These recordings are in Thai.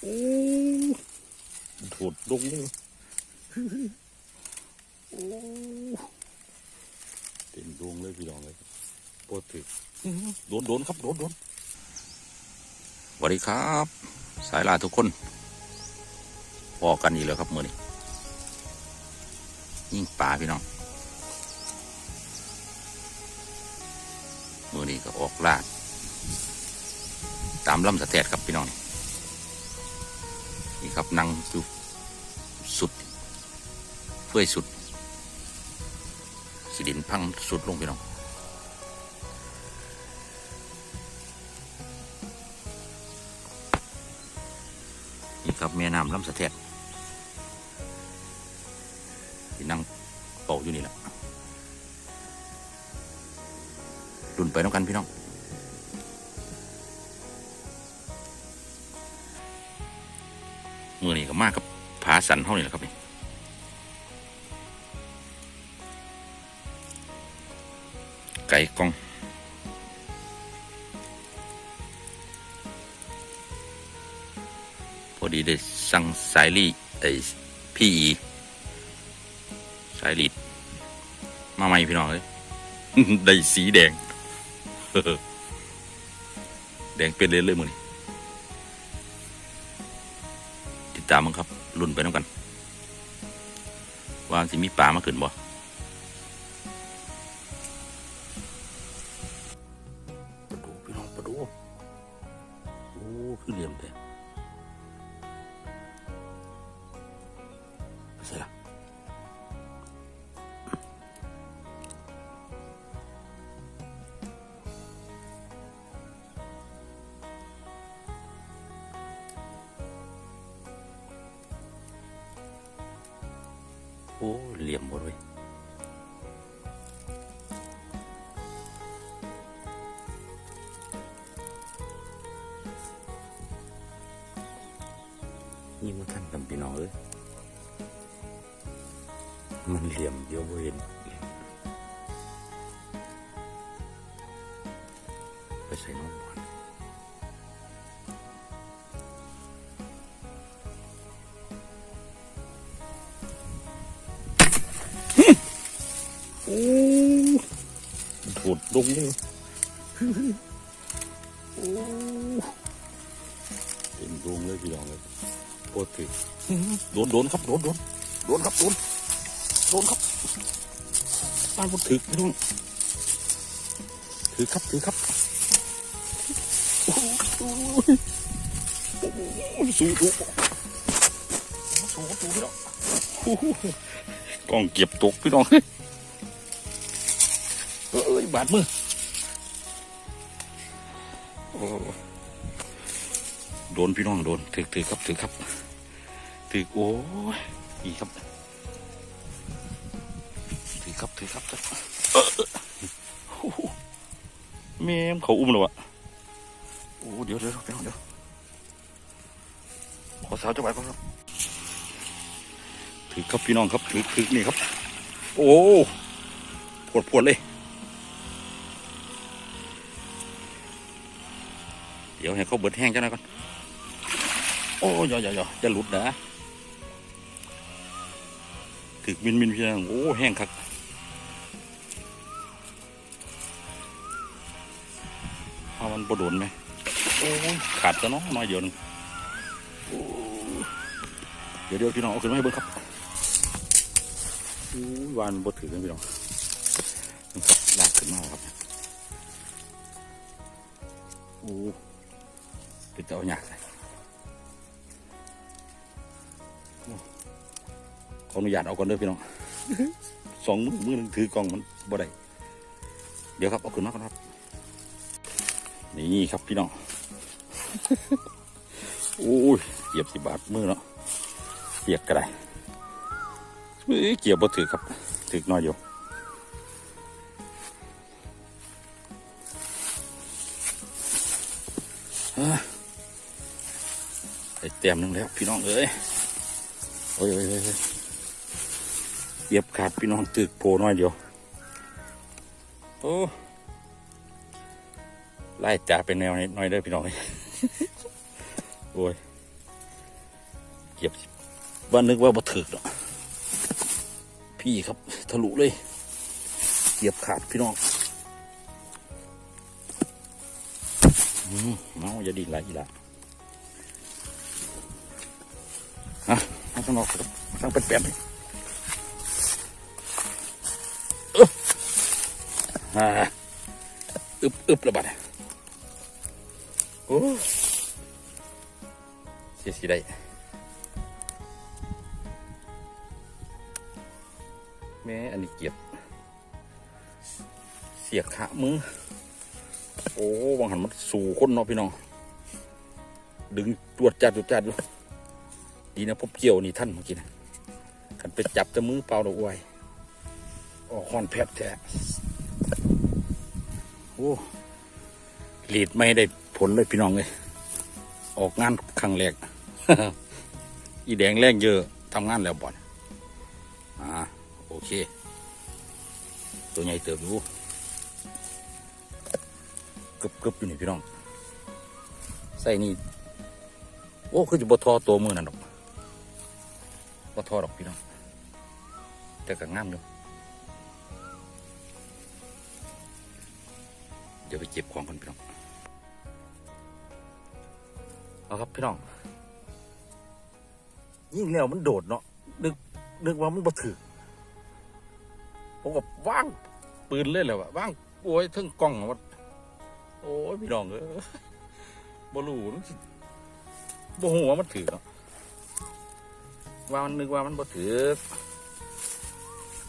โอ้โถดลงเลยโอ้เต็มดวงเลยพี่น้องเลยโปรติโดนโดนครับโดนโดนสวัสดีครับ สายลาทุกคนพอกันอีกแล้วครับมือนี้ยิ่งป่าพี่น้องมือนี้ก็ออกลาด ตามลำสะแตดครับพี่น้อง นี่ครับนั่งอยู่สุดเฟื่อยสุดสิดินพังสุดลงพี่น้องนี่ครับแม่น้ำลำสะแทดที่นั่งเป่าอยู่นี่แหละรุนไปน้องกันพี่น้อง มือนี่ก็มากกับผาสันเท่านี้แหละครับนี่ไก่กองพอดีได้สั่งสายลีไอ้พี่อีสายลีดมาใหม่พี่น้องเลยได้สีแดง แดงเป็นเลยเลยมือนี้ ตามมั้งครับรุ่นไปน้ำกันวางสิมีป่ามาขึ้นบ่ โอ้เหลี่ยมหมดเลยนี่มันทันกันพี่น้องเอ้ยมันเหลี่ยมเดียวบ่เห็นไปใส่น้อง ดลงเลยโอ้เต็มดวงเลยพี่น้องเลยโคตรถึกโดนโดนครับโดนโดนโดนครับโดนโดนครับบ้านบนถึกพี่น้องถือครับถือครับโอ้โหโอ้โหสูงสูงสูงสูงพี่น้องโอ้โหกล้องเก็บตกพี่น้องเอ้ย บาดมือโอ้โดนพี่น้องโดนถือถือครับถือครับถือโอ้ยนี่ครับถือครับถือครับเออโอ้โหแม่มเขาอุ้มเลยวะโอ้เดี๋ยวเดี๋ยวเดี๋ยวเดี๋ยวขอสาวจะไหวก่อนครับถือครับพี่น้องครับถือถือนี่ครับ โอ้ปวดปวดเลย เดี๋ยวให้เขาเบิดแห้งจังหน่อยก่อน โอ้ยอย่าอย่จะหลุดนะถึกมินมินพี่น้องโอ้แห้งคักเอามันบโดนไหมโอ้ขาดซะเนาะน้อยเดียวหนึงเดี๋ยวเดี๋ยวพี่น้องเอาขึ้นมาให้เบิ่งครับโอ้วานบดถือกันพี่น้องลากขึ้นมาครับโอ้ เป็นเจ้าหยากเลยโอ้ขออนุญาตเอาก่อนเด้อพี่น้องสองมือมือหนึงถือกล้องมันบ่ได้เดี๋ยวครับเอาขึ้นมาก่อนครับ นี่ครับพี่น้องโอ้ยเหยียบสิบาทมือเนาะเปียกก็ได้เอ้ยเกี่ยวบ่ถือครับถือน้อยอยู่อ่า เต็มหนึ่งแล้วพี่น้องเอ้ยโอ้ยโอ้ยโอ้ยเหยียบขาดพี่น้องตึกโผล่น้อยเดียวโอ้ไล่จ่าเป็นแนวน้อยเด้อพี่น้องเอ้ยโอ้ยเก็บบ้านนึกว่าบ่ถึกเนาะพี่ครับทะลุเลยเกียบขาดพี่น้องอืมเมาอย่าดีไหลอีกละ ฮะเอาข้างนอกข้างเป็นแป๊บเลยเอ้ออ่าอึบอึบระบาดเนี่ยโอ้เสียสิได้แม่อันนี้เกียบเสียขามือ โอ้บางหันมันสู่คนเนาะพี่น้อง ดึงตรวจจัดตรวจจัดอยู่ ดีนะพบเกี่ยวนี่ท่านเมื่อกี้นะกันไปจับแต่มือเปล่าดอกอวยอ๋อคอนแพทแท้โอ้หลีดไม่ได้ผลเลยพี่น้องเลยออกงานครั้งแรกอีแดงแรงเยอะทำงานแล้วบ่อนอ่าโอเค ตัวใหญ่เติบอยู่กึบกึบอยู่นี่พี่น้อง ใส่นี่ โอ้ คือจะบทอตัวมือนั่นดอก บทอดอกพี่น้องแต่ก็งามอยู่เดี๋ยวไปเก็บของกันพี่น้องเอาครับพี่น้องยิ่งแนวมันโดดเนาะนึกนึกว่ามันบ่ถือผมก็ว่างปืนเลยแหละวะว่างโอ้ยทึ่งกล้องว่าโอ้ยพี่น้องเออบรูนบ่หัวมันถือเนาะ ว่ามันนึกว่ามันบ่ถือ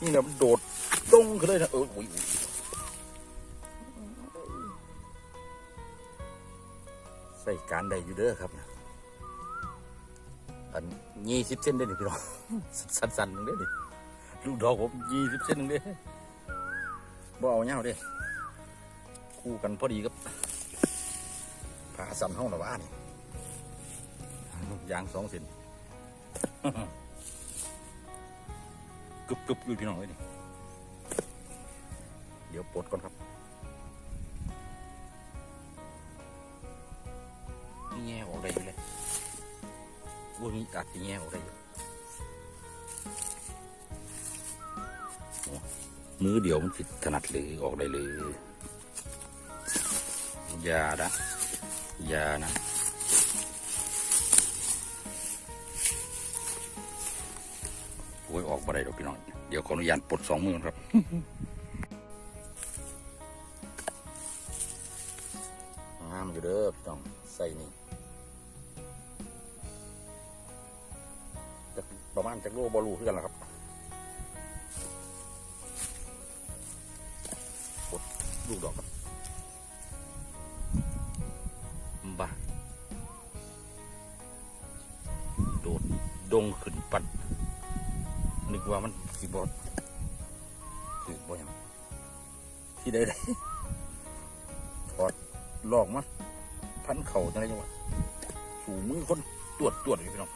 นี่แหละมันโดดดงขึ้นเลยนะเอออุ้ยอุ้ยใส่การได้อยู่เด้อครับอันยี่สิบเส้นได้หนิพี่น้องสั้นๆนึงได้หนิลูกดอกผมยี่สิบเซนหนึ่งเด้บ่เอาเงาเด้คู่กันพอดีกับผ่าสันห้องหรอวะนี่ยางสองเซน กึบกึบอยู่พี่น้องเลยนี่เดี๋ยวปลดก่อนครับ นี่แง่ออกได้อยู่เลยวันนี้อาจจะแง่ออกได้อยู่มือเดียวมันสิถนัดเลยออกได้เลยอย่านะอย่านะ ออกมาได้ดอกพี่น้อง เดี๋ยวขออนุญาตปลดสองมือครับงามอยู่เด้อพี่น้องใส่นี่ประมาณจากโลบอลูคือกันละครับปลูกดอกครับบ้าโดดดงขึ้นปัด กว่ามันสีบอดถือบ่ยังที่ได้ได้ถอดลอกมาพันเข่าจังไรจังวะสูมือคนตรวจตรวจอยู่พี่น้อง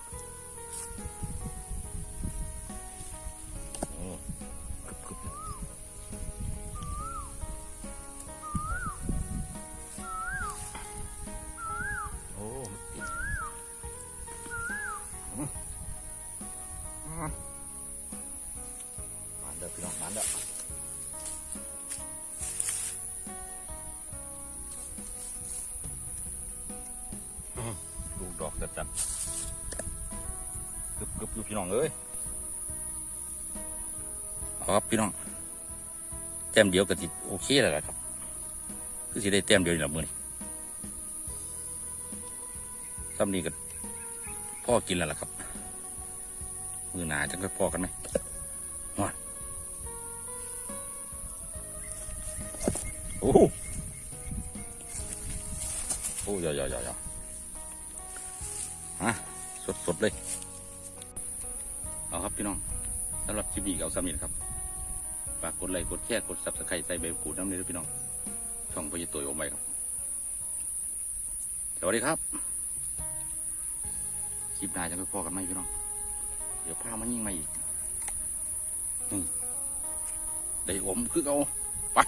พี่น้องเอ้ยเอาครับพี่น้องแต้มเดียวก็ติดโอเคแล้วล่ะครับคือสิได้แต้มเดียวนี่ละมือนี่ซ้ำนี้ก็พ่อกินแล้วล่ะครับ มือหนาจังก็พ่อกันไหมมาโอ้โหโอ้ยยอยๆๆฮะสดสดๆเลย เอาครับพี่น้องสำหรับคลิปนี้ก็เอาซ้ำนี้นะครับฝากกดไลค์กดแชร์กดซับสไครต์ใส่ใบกูดน้ำเลยนะพี่น้องช่องพญตัวโอมไว้ครับ สวัสดีครับคลิปหน้าจะไปพอกันไหมพี่น้อง เดี๋ยวพามันยิ่งมาอีกนี่ได้อมคือเอาไป